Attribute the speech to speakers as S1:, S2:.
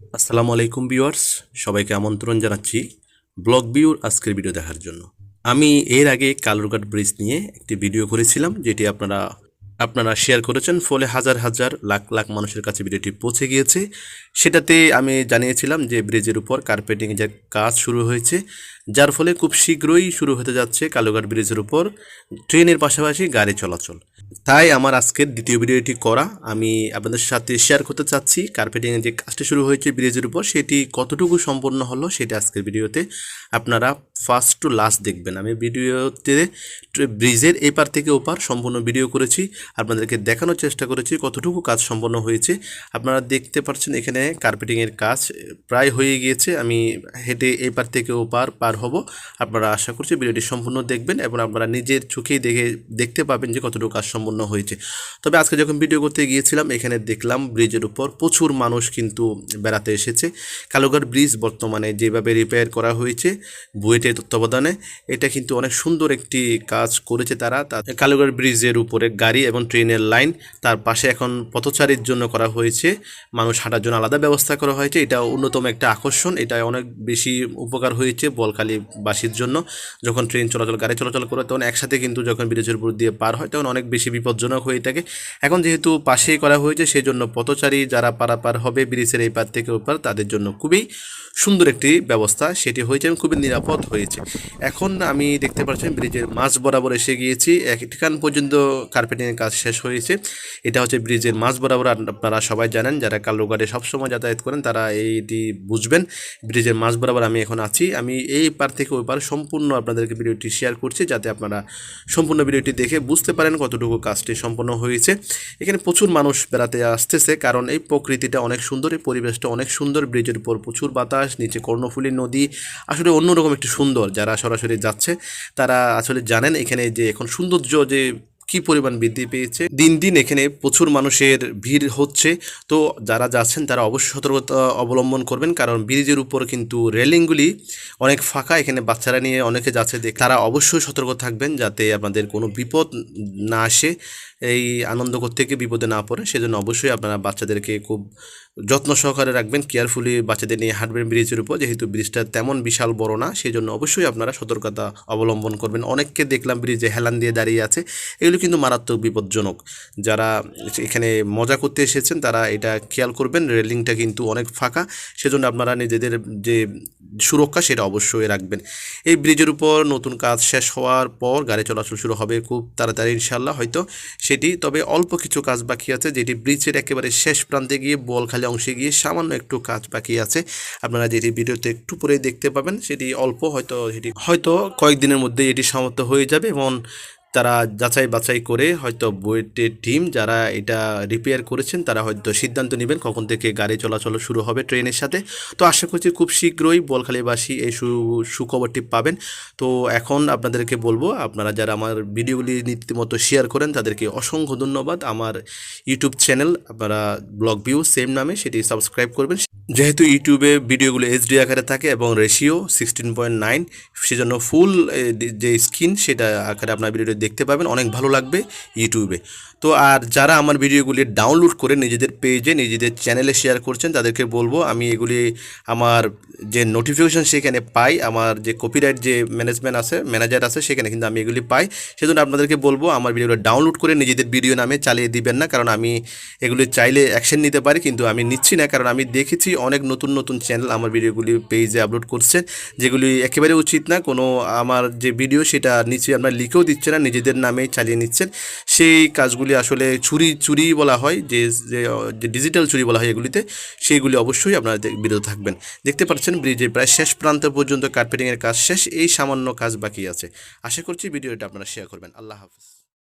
S1: আসসালামু আলাইকুম ভিউয়ার্স, সবাইকে আমন্ত্রণ জানাচ্ছি ব্লগ ভিউর আজকের ভিডিও দেখার জন্য। আমি এর আগে কালুরঘাট ব্রিজ নিয়ে একটি ভিডিও করেছিলাম, যেটি আপনারা আপনারা শেয়ার করেছেন, ফলে হাজার হাজার লাখ লাখ মানুষের কাছে ভিডিওটি পৌঁছে গিয়েছে। সেটাতে আমি জানিয়েছিলাম যে ব্রিজের উপর কার্পেটিং যে কাজ শুরু হয়েছে, যার ফলে খুব শীঘ্রই শুরু হতে যাচ্ছে কালুঘাট ব্রিজের উপর ট্রেনের পাশাপাশি গাড়ি চলাচল। তাই আমার আজকের দ্বিতীয় ভিডিওটি করা। আমি আপনাদের সাথে শেয়ার করতে চাচ্ছি কার্পেটিংয়ের যে কাজটি শুরু হয়েছে ব্রিজের উপর, সেটি কতটুকু সম্পূর্ণ হলো সেটা আজকের ভিডিওতে আপনারা ফার্স্ট টু লাস্ট দেখবেন। আমি ভিডিওতে ব্রিজের এপার থেকে ওপার সম্পূর্ণ ভিডিও করেছি। আপনাদেরকে দেখানোর চেষ্টা করেছি কতটুকু কাজ সম্পন্ন হয়েছে। আপনারা দেখতে পাচ্ছেন এখানে কার্পেটিংয়ের কাজ প্রায় হয়ে গিয়েছে। আমি হেঁটে এপার থেকে ওপার পার পার হব। আপনারা আশা করছি ভিডিওটি সম্পূর্ণ দেখবেন এবং আপনারা নিজের চোখেই দেখে দেখতে পাবেন যে কতটুকু কাজ সম্পন্ন হয়েছে। তবে আজকে যখন ভিডিও করতে গিয়েছিলাম, এখানে দেখলাম ব্রিজের উপর প্রচুর মানুষ কিন্তু বেড়াতে এসেছে। কালুঘাট ব্রিজ বর্তমানে যেভাবে রিপেয়ার করা হয়েছে, বুয়েটের তত্ত্বাবধানে, এটা কিন্তু অনেক সুন্দর একটি কাজ করেছে তারা। কালুঘাট ব্রিজের উপরে গাড়ি এবং ট্রেনের লাইন, তার পাশে এখন পথচারীর জন্য করা হয়েছে। মানুষ হাঁটার জন্য আলাদা ব্যবস্থা করা হয়েছে। এটা অন্যতম একটা আকর্ষণ। এটা অনেক বেশি উপকার হয়েছে বলখালীবাসীর জন্য। যখন ট্রেন চলাচল, গাড়ি চলাচল করে, তখন একসাথে কিন্তু যখন ব্রিজের উপর দিয়ে পার হয়, তখন অনেক বেশি বিপজ্জনক হয়ে থাকে। এখন যেহেতু পাশেই করা হয়েছে সেই জন্য পথচারী যারা পারাপার হবে ব্রিজের এই পার থেকে ওপার, তাদের জন্য খুবই সুন্দর একটি ব্যবস্থা। সেটি হয়েছে এবং খুবই নিরাপদ হয়েছে। এখন আমি দেখতে পাচ্ছেন, ব্রিজের মাঝ বরাবর এসে গিয়েছি। একটিখান পর্যন্ত কার্পেটিংয়ের কাজ শেষ হয়েছে এটা হচ্ছে ব্রিজের মাঝ বরাবর আপনারা সবাই জানেন, যারা কালুঘাটে সবসময় যাতায়াত করেন, তারা এইটি বুঝবেন। ব্রিজের মাঝ বরাবর আমি এখন আছি। আমি এই পার থেকে ওই পার সম্পূর্ণ আপনাদেরকে ভিডিওটি শেয়ার করছি, যাতে আপনারা সম্পূর্ণ ভিডিওটি দেখে বুঝতে পারেন কতটুকু কাজটি সম্পন্ন হয়েছে। এখানে প্রচুর মানুষ বেড়াতে আসতেছে, কারণ এই প্রকৃতিটা অনেক সুন্দর, এই পরিবেশটা অনেক সুন্দর। ব্রিজের উপর প্রচুর বাতাস, নিচে কর্ণফুলী নদী, আসলে অন্যরকম একটি সুন্দর। যারা সরাসরি যাচ্ছে, তারা আসলে জানেন এখানে যে এখন সৌন্দর্য যে কি পরিমাণ বৃদ্ধি পেয়েছে? দিন দিন এখানে প্রচুর মানুষের ভিড় হচ্ছে। তো যারা যাচ্ছেন, তারা অবশ্যই সতর্কতা অবলম্বন করবেন। কারণ ব্রিজের উপর কিন্তু রেলিংগুলি অনেক ফাঁকা। এখানে বাচ্চারা নিয়ে অনেকে যাচ্ছে দেখ তারা অবশ্যই সতর্ক থাকবেন যাতে আপনাদের কোনো বিপদ না আসে, এই আনন্দ করতে গিয়ে বিপদে না পড়ে। সেজন্য অবশ্যই আপনারা বাচ্চাদেরকে খুব যত্ন সহকারে রাখবেন। কেয়ারফুলি বাচ্চাদের নিয়ে হাঁটবেন ব্রিজের উপর। যেহেতু ব্রিজটা তেমন বিশাল বড় না সেই জন্য অবশ্যই আপনারা সতর্কতা অবলম্বন করবেন। অনেককে দেখলাম ব্রিজে হেলান দিয়ে দাঁড়িয়ে আছে। এগুলো কিন্তু মারাত্মক বিপজ্জনক। যারা এখানে মজা করতে এসেছেন, তারা এটা খেয়াল করবেন, রেলিংটা কিন্তু অনেক ফাঁকা। সেজন্য আপনারা নিজেদের যে সুরক্ষা, সেটা অবশ্যই রাখবেন। এই ব্রিজের উপর নতুন কাজ শেষ হওয়ার পর গাড়ি চলাচল শুরু হবে খুব তাড়াতাড়ি ইনশাল্লাহ হয়তো সেটি। তবে অল্প কিছু কাজ বাকি আছে, যেটি ব্রিজের একেবারে শেষ প্রান্তে গিয়ে, বলখালি অংশে গিয়ে সামান্য একটু কাজ বাকি আছে। আপনারা যেটি ভিডিওতে একটু পরে দেখতে পাবেন, সেটি অল্প, হয়তো সেটি, হয়তো কয়েকদিনের মধ্যে এটি সমাপ্ত হয়ে যাবে এবং তারা যাচাই বাছাই করে হয়তো বুয়েটের টিম যারা এটা রিপেয়ার করেছেন, তারা হয়তো সিদ্ধান্ত নেবেন কখন থেকে গাড়ি চলাচল শুরু হবে ট্রেনের সাথে। তো আশা করছি খুব শীঘ্রই বলখালীবাসী এই সু, সুখবরটি পাবেন। তো এখন আপনাদেরকে বলব, আপনারা যারা আমার ভিডিওগুলি নীতিমতো শেয়ার করেন, তাদেরকে অসংখ্য ধন্যবাদ। আমার ইউটিউব চ্যানেল আপনারা ব্লগ ভিউ সেম নামে, সেটি সাবস্ক্রাইব করবেন। যেহেতু ইউটিউবে ভিডিওগুলো এইচডি আকারে থাকে এবং রেশিও সিক্সটিন পয়েন্ট নাইন সেজন্য ফুল যে স্ক্রিন সেটা আকারে আপনার ভিডিওটি দেখতে পাবেন, অনেক ভালো লাগবে ইউটিউবে। তো আর যারা আমার ভিডিওগুলি ডাউনলোড করে নিজেদের পেজে নিজেদের চ্যানেলে শেয়ার করছেন, তাদেরকে বলব আমি এগুলি আমার যে নোটিফিকেশন সেখানে পাই, আমার যে কপিরাইট যে ম্যানেজমেন্ট আছে ম্যানেজার আছে, সেখানে কিন্তু আমি এগুলি পাই। সেজন্য আপনাদেরকে বলব আমার ভিডিওগুলো ডাউনলোড করে নিজেদের ভিডিও নামে চালিয়ে দিবেন না, কারণ আমি এগুলি চাইলে অ্যাকশন নিতে পারি, কিন্তু আমি নিচ্ছি না, কারণ আমি দেখেছি অনেক নতুন নতুন চ্যানেল আমার ভিডিওগুলি পেজে আপলোড করছেন, যেগুলি একেবারে উচিত না। কোনো আমার যে ভিডিও সেটা নিচে আপনার লিখেও দিচ্ছে না নিজেদের নামে চালিয়ে নিচ্ছেন। সেই কাজগুলি আসলে চুরি চুরি বলা হয়, যে ডিজিটাল চুরি বলা হয় এগুলিতে, সেইগুলি অবশ্যই আপনারা বিরত থাকবেন। দেখতে পাচ্ছেন ব্রিজের প্রায় শেষ প্রান্ত পর্যন্ত কার্পেটিংয়ের কাজ শেষ, এই সামান্য কাজ বাকি আছে। আশা করছি ভিডিওটা আপনারা শেয়ার করবেন। আল্লাহ হাফিজ।